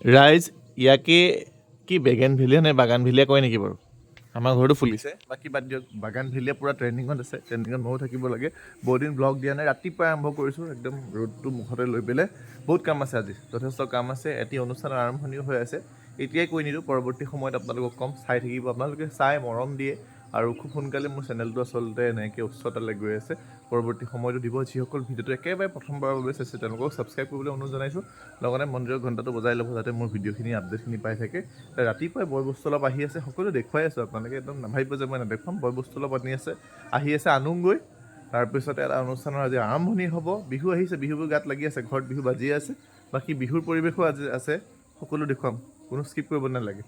ৰাইজ, ইয়াকে কি, বেগেন ভেলিয়া নে বাগান ভেলিয়া কয় নেকি বাৰু? আমাৰ ঘৰতো ফুলিছে বাকী বাদ দিয়ক, বাগান ভেলিয়া পূৰা ট্ৰেণ্ডিঙত আছে ট্ৰেণ্ডিঙত ময়ো থাকিব লাগে। বহুদিন ব্লগ দিয়া নাই, ৰাতিপুৱাই আৰম্ভ কৰিছোঁ, একদম ৰ'দটো মুখতে লৈ পেলাই। বহুত কাম আছে আজি, যথেষ্ট কাম আছে, এটি অনুষ্ঠানৰ আৰম্ভণিও হৈ আছে। এতিয়াই কৈ নিদিওঁ, পৰৱৰ্তী সময়ত আপোনালোকক ক'ম, চাই থাকিব। আপোনালোকে চাই মৰম দিয়ে। আৰু খুব সোনকালে মোৰ চেনেলটো আচলতে এনেকৈ উচ্চতালৈ গৈ আছে। পৰৱৰ্তী সময়তো দিব যিসকল ভিডিঅ'টো একেবাৰে প্ৰথমবাৰৰ বাবে চাইছে, তেওঁলোকক ছাবস্ক্ৰাইব কৰিবলৈ অনুৰোধ জনাইছোঁ। লগতে মন্দিৰৰ ঘণ্টাটো বজাই ল'ব যাতে মোৰ ভিডিঅ'খিনি আপডেটখিনি পাই থাকে। ৰাতিপুৱাই বয় বস্তু অলপ আহি আছে, সকলো দেখুৱাই আছোঁ। আপোনালোকে একদম নাভাবিব যে মই নেদেখুৱাম, বয় বস্তু অলপ আনি আছে, আহি আছে আনোগৈ। তাৰপিছতে এটা অনুষ্ঠানৰ আজি আৰম্ভণি হ'ব। বিহু আহিছে, বিহুবোৰ গাত লাগি আছে, ঘৰত বিহু বাজিয়ে আছে। বাকী বিহুৰ পৰিৱেশো আজি আছে, সকলো দেখুৱাম, কোনো স্কিপ কৰিব নালাগে।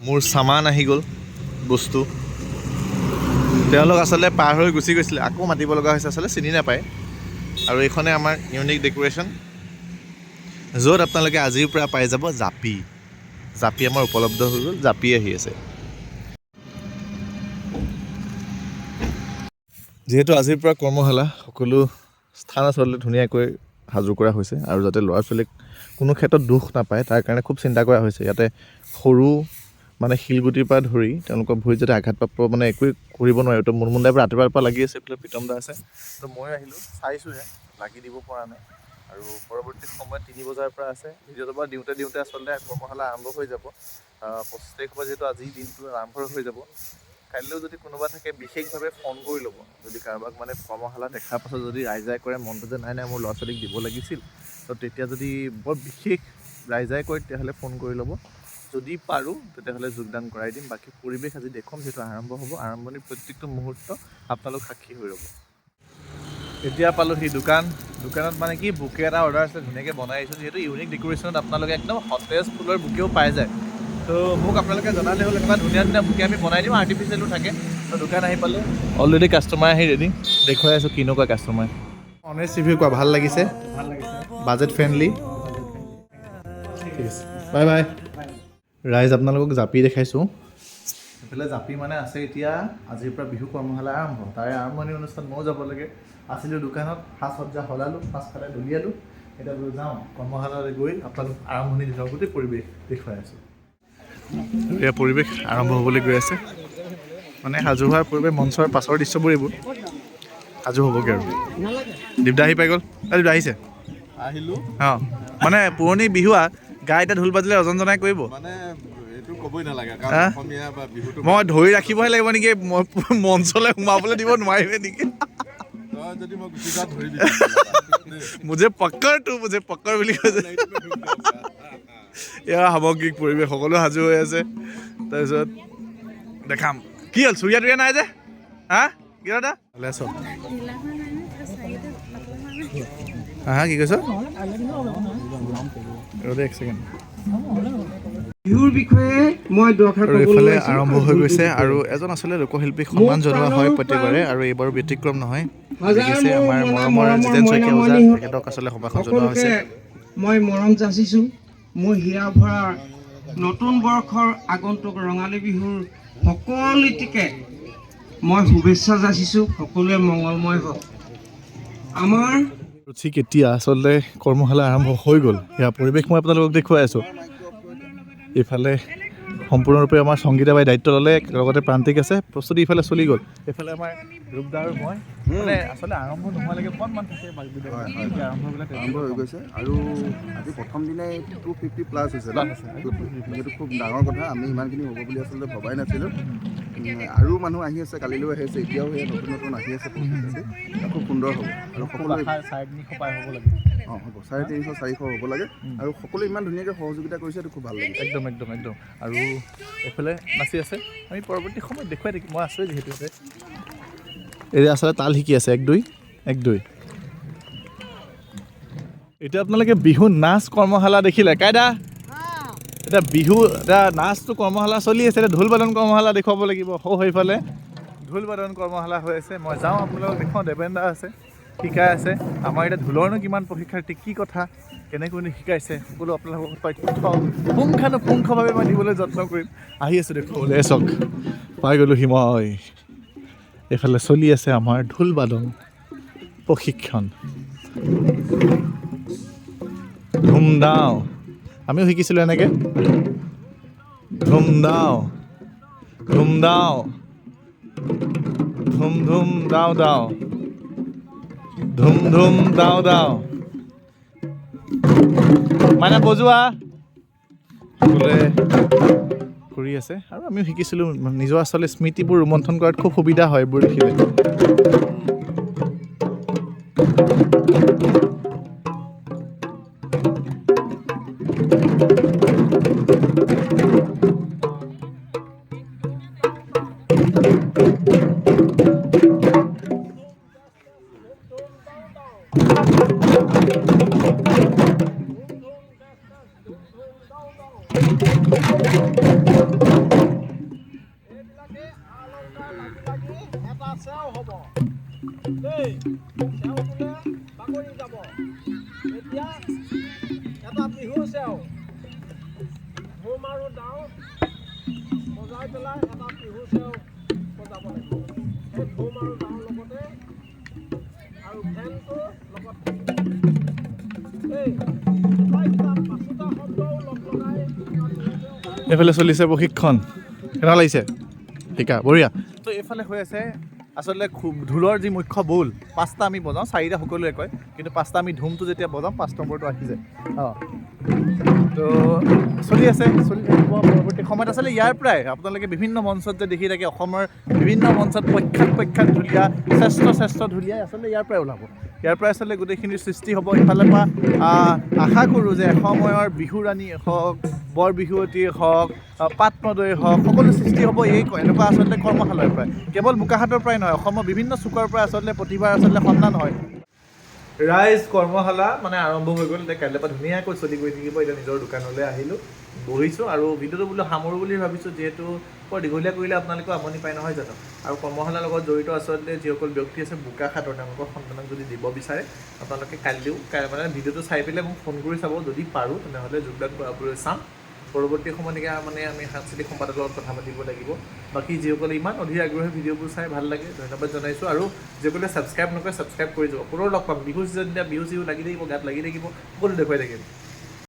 মোৰ চামান আহি গ'ল, বস্তু। তেওঁলোক আচলতে পাৰ হৈ গুচি গৈছিলে আকৌ মাতিব লগা হৈছে আচলতে চিনি নাপায়। আৰু এইখনে আমাৰ ইউনিক ডেক'ৰেশ্যন য'ত আপোনালোকে আজিৰ পৰা পাই যাব জাপি। জাপি আমাৰ উপলব্ধ হৈ গ'ল জাপি আহি আছে। যিহেতু আজিৰ পৰা কৰ্মশালা সকলো স্থান আচলতে ধুনীয়াকৈ সাজু কৰা হৈছে আৰু যাতে ল'ৰা ছোৱালীক কোনো ক্ষেত্ৰত দুখ নাপায় তাৰ কাৰণে খুব চিন্তা কৰা হৈছে। ইয়াতে সৰু মানে শিলগুটিৰ পৰা ধৰি তেওঁলোকৰ ভৰিত যাতে আঘাতপ্ৰাপ্ত মানে একোৱেই কৰিব নোৱাৰে। তো মুনমুণ্ডাই পৰা ৰাতিপুৱাৰ পৰা লাগি আছে এইফালে প্ৰীতম দা আছে। তো মই আহিলোঁ, চাইছোঁহে, লাগি দিব পৰা নাই। আৰু পৰৱৰ্তী সময়ত তিনি বজাৰ পৰা আছে। ভিডিঅ'টোৰ পৰা দিওঁতে দিওঁতে আচলতে কৰ্মশালা আৰম্ভ হৈ যাব। পঁচিছ তাৰিখৰ পৰা যিহেতু আজি দিনটো আৰম্ভ হৈ যাব, কাইলৈও যদি কোনোবা থাকে, বিশেষভাৱে ফোন কৰি ল'ব। যদি কাৰোবাক মানে কৰ্মশালা দেখাৰ পাছত যদি ৰাইজাই কৰে, মনটো যে নাই নাই, মোৰ ল'ৰা ছোৱালীক দিব লাগিছিল, তো তেতিয়া যদি বৰ বিশেষ ৰাইজাই কয় তেতিয়াহ'লে ফোন কৰি ল'ব। যদি পাৰোঁ তেতিয়াহ'লে যোগদান কৰাই দিম। বাকী পৰিৱেশ আজি দেখুৱাম যিহেতু আৰম্ভ হ'ব। আৰম্ভণিৰ প্ৰত্যেকটো মুহূৰ্ত আপোনালোক সাক্ষী হৈ ৰ'ব। এতিয়া পালোহি দোকান। দোকানত মানে কি বুকে এটা অৰ্ডাৰ আছে ধুনীয়াকৈ বনাই আহিছোঁ। যিহেতু ইউনিক ডেক'ৰেশ্যনত আপোনালোকে একদম সতেজ ফুলৰ বুকেও পাই যায়। তো মোক আপোনালোকে জনালে হ'ল এনেকুৱা ধুনীয়া ধুনীয়া বুকে আমি বনাই দিওঁ আৰ্টিফিচিয়েলো থাকে। তো দোকান আহি পালোঁ। অলৰেডি কাষ্টমাৰ আহি ৰেডি দেখুৱাই আছোঁ কিনো কয় কাষ্টমাৰ অনেষ্ট ৰিভিউ কোৱা ভালো লাগিছে? ভালো লাগিছে। বাজেট ফ্ৰেণ্ডলি ঠিক আছে বাই বাই ৰাইজ আপোনালোকক জাপি দেখাইছোঁ। এইফালে জাপি মানে আছে এতিয়া আজিৰ পৰা বিহু কৰ্মশালা আৰম্ভ। তাৰে আৰম্ভণি অনুষ্ঠান ময়ো যাব লাগে। আছিলোঁ দোকানত সাজ সজ্জা সলালোঁ পাছফালে দলিয়ালোঁ। এতিয়া বোলো যাওঁ কৰ্মশালালৈ গৈ আপোনালোক আৰম্ভণি দিনৰ গোটেই পৰিৱেশ দেখুৱাই আছোঁ। এয়া পৰিৱেশ আৰম্ভ হ'বলৈ গৈ আছে। মানে সাজু হোৱাৰ পূৰ্বে মঞ্চৰ পাছৰ দৃশ্যবোৰ এইবোৰ। সাজু হ'বগৈ আৰু। দীপদা আহি পাই গ'ল। দীপদা আহিছে। আহিলোঁ। অঁ মানে পুৰণি বিহু এতিয়া ঢোল বাজিলে ৰজন জনাই কৰিব। মানে মই ধৰি ৰাখিবহে লাগিব নেকি মঞ্চলৈ সোমাবলৈ দিব নোৱাৰিমে নেকি? যাওঁ পক্কৰ তো মুজে পক্কৰ বুলি কৈছে। এয়া সামগ্ৰিক পৰিৱেশ সকলো সাজু হৈ আছে। তাৰপিছত দেখাম। কি হ'ল চুৰিয়া টুৰিয়া নাই যে? হা? কি দাদা ভালে আছ হা কি কৈছ? এক ছেকেণ্ড। বিহুৰ বিষয়ে মই এইফালে। আৰম্ভ হৈ গৈছে আৰু এজন আচলতে লোকশিল্পীক সন্মান জনোৱা হয় প্ৰত্যেকবাৰে আৰু এইবাৰো ব্যতিক্ৰম নহয়। দেখিছে আমাৰ মৰমৰ জিতেন শইকীয়া ওজা তেখেতক আচলতে সভাখন জনোৱা সকলোকে হৈছে। মই মৰম যাচিছোঁ। মোৰ হীৰা ভৰা নতুন বৰ্ষৰ আগন্তুক ৰঙালী বিহুৰ সকলোটিকে মই শুভেচ্ছা যাচিছোঁ। সকলোৱে মংগলময় হওক। আমাৰ ঠিক এতিয়া আচলতে কৰ্মশালা আৰম্ভ হৈ গ'ল। সেয়া পৰিৱেশ মই আপোনালোকক দেখুৱাই আছোঁ। এইফালে সম্পূৰ্ণৰূপে আমাৰ সংগীতা বাই দায়িত্ব ল'লে লগতে প্ৰান্তিক আছে। প্ৰস্তুতি ইফালে চলি গ'ল। এইফালে আমাৰ ৰূপদা আৰু মই। মানে আচলতে আৰম্ভ নোহোৱালৈকে অকণমান থাকে আৰম্ভ হৈ গৈছে আৰু আজি প্ৰথম দিনাই টু ফিফটি প্লাছ হৈছে সেইটো খুব ডাঙৰ কথা। আমি ইমানখিনি হ'ব বুলি আচলতে ভবাই নাছিলোঁ। আৰু মানুহ আহি আছে কালিলৈও আহি আছে এতিয়াও সেই নতুন নতুন আহি আছে খুব সুন্দৰ হ'ব। আৰু সকলোৱে লাগে। অঁ হ'ব। চাৰে তিনিশ চাৰিশ হ'ব লাগে। আৰু সকলোৱে ইমান ধুনীয়াকৈ সহযোগিতা কৰিছে এইটো খুব ভালো লাগিছে একদম একদম একদম। আৰু এইফালে নাচি আছে। আমি পৰৱৰ্তী সময়ত দেখুৱাই থাকিম। মই আছোঁৱে যিহেতু ইয়াতে। এই আচলতে তাল শিকি আছে এক দুই এক দুই। এতিয়া আপোনালোকে বিহু নাচ কৰ্মশালা দেখিলে। কাইদা! এতিয়া বিহু এতিয়া নাচটো কৰ্মশালা চলি আছে, এতিয়া ঢোল বাদন কৰ্মশালা দেখুৱাব লাগিব। সৌ সেইফালে ঢোল বাদন কৰ্মশালা হৈ আছে। মই যাওঁ আপোনালোকক দেখুৱাওঁ দেৱেন দা আছে, শিকাই আছে। আমাৰ এতিয়া ঢোলৰনো কিমান প্ৰশিক্ষাৰ্থী, কি কথা, কেনেকৈ শিকাইছে সকলো আপোনালোকক তথ্য পুংখানুপুংখভাৱে মই দিবলৈ যত্ন কৰিম। আহি আছোঁ দেখুৱাবলৈ চাওক পাই গ'লোহি মই। এইফালে চলি আছে আমাৰ ঢোল বাদন প্ৰশিক্ষণ। ধুমধাম। আমিও শিকিছিলোঁ এনেকৈ। ধুম দাও ধুম দাও, ধুম ধুম দাও দাও, ধুম ধুম দাও দাও। মানে বজোৱা? সকলোৱে কৰি আছে। আৰু আমিও শিকিছিলোঁ, নিজৰ আচলতে স্মৃতিবোৰ ৰোমন্থন কৰাত খুব সুবিধা হয় এইবোৰ দেখিলে। চেও হ'ব দেই চেও বোলে বাগৰি যাব এতিয়া এটা বিহু চেও ধুম আৰু ডাও বজাই পেলাই এটা বিহু চেও বজাব লাগিব সেই ধুম আৰু ডাওৰ লগতে আৰু ফেনটো লগত দেই পাঁচোটা এইফালে চলিছে প্ৰশিক্ষণ। কেনেকুৱা লাগিছে? শিকা, বঢ়িয়া। তো এইফালে হৈ আছে আচলতে ঢোলৰ যি মুখ্য বোল পাঁচটা আমি বজাওঁ চাৰিটা সকলোৱে কয় কিন্তু পাঁচটা আমি ধুমটো যেতিয়া বজাওঁ পাঁচ নম্বৰটো আহি যায়। অঁ। তো চলি আছে চলি পৰৱৰ্তী সময়ত। আচলতে ইয়াৰ পৰাই আপোনালোকে বিভিন্ন মঞ্চত যে দেখি থাকে অসমৰ বিভিন্ন মঞ্চত প্ৰখ্যাত প্ৰখ্যাত ঢুলীয়া শ্ৰেষ্ঠ শ্ৰেষ্ঠ ঢুলীয়াই আচলতে ইয়াৰ পৰাই ওলাব। ইয়াৰ পৰাই আচলতে গোটেইখিনিৰ সৃষ্টি হ'ব ইফালৰ পৰা। আশা কৰোঁ যে এসময়ৰ বিহুৰাণী হওক বৰ বিহুৱতী হওক নদৈ হওক সকলো সৃষ্টি হ'ব এই এনেকুৱা আচলতে কৰ্মশালাৰ পৰাই। কেৱল বোকাখাটৰ পৰাই নহয় অসমৰ বিভিন্ন চুকৰ পৰা আচলতে প্ৰতিভাৰ আচলতে সন্ধান হয়। ৰাইজ কৰ্মশালা মানে আৰম্ভ হৈ গ'ল। এতিয়া কাইলৈৰ পৰা ধুনীয়াকৈ চলি গৈ থাকিব। এতিয়া নিজৰ দোকানলৈ আহিলোঁ বহিছোঁ আৰু ভিডিঅ'টো বোলো সামৰোঁ বুলি ভাবিছোঁ যিহেতু বৰ দীঘলীয়া কৰিলে আপোনালোকেও আমনি পায় নহয় জানো? আৰু কৰ্মশালাৰ লগত জড়িত আচলতে যিসকল ব্যক্তি আছে বোকাখাটৰ তেওঁলোকৰ সন্তানক যদি দিব বিচাৰে আপোনালোকে কাইলৈও কাই- মানে ভিডিঅ'টো চাই পেলাই মোক ফোন কৰি চাব যদি পাৰোঁ তেনেহ'লে যোগদান কৰাবলৈ চাম। পৰৱৰ্তী সময়লৈকে মানে আমি সাংস্কৃতিক সম্পাদকৰ লগত কথা পাতিব লাগিব। বাকী যিসকলে ইমান অধীৰ আগ্ৰহে ভিডিঅ'বোৰ চাই ভাল লাগে ধন্যবাদ জনাইছোঁ। আৰু যিসকলে ছাবস্ক্ৰাইব নকৰে ছাবস্ক্ৰাইব কৰি যাব। পুনৰ লগ পাম। বিহু চিজন এতিয়া বিহু চিহু লাগি থাকিব গাত লাগি থাকিব সকলো দেখুৱাই থাকিম।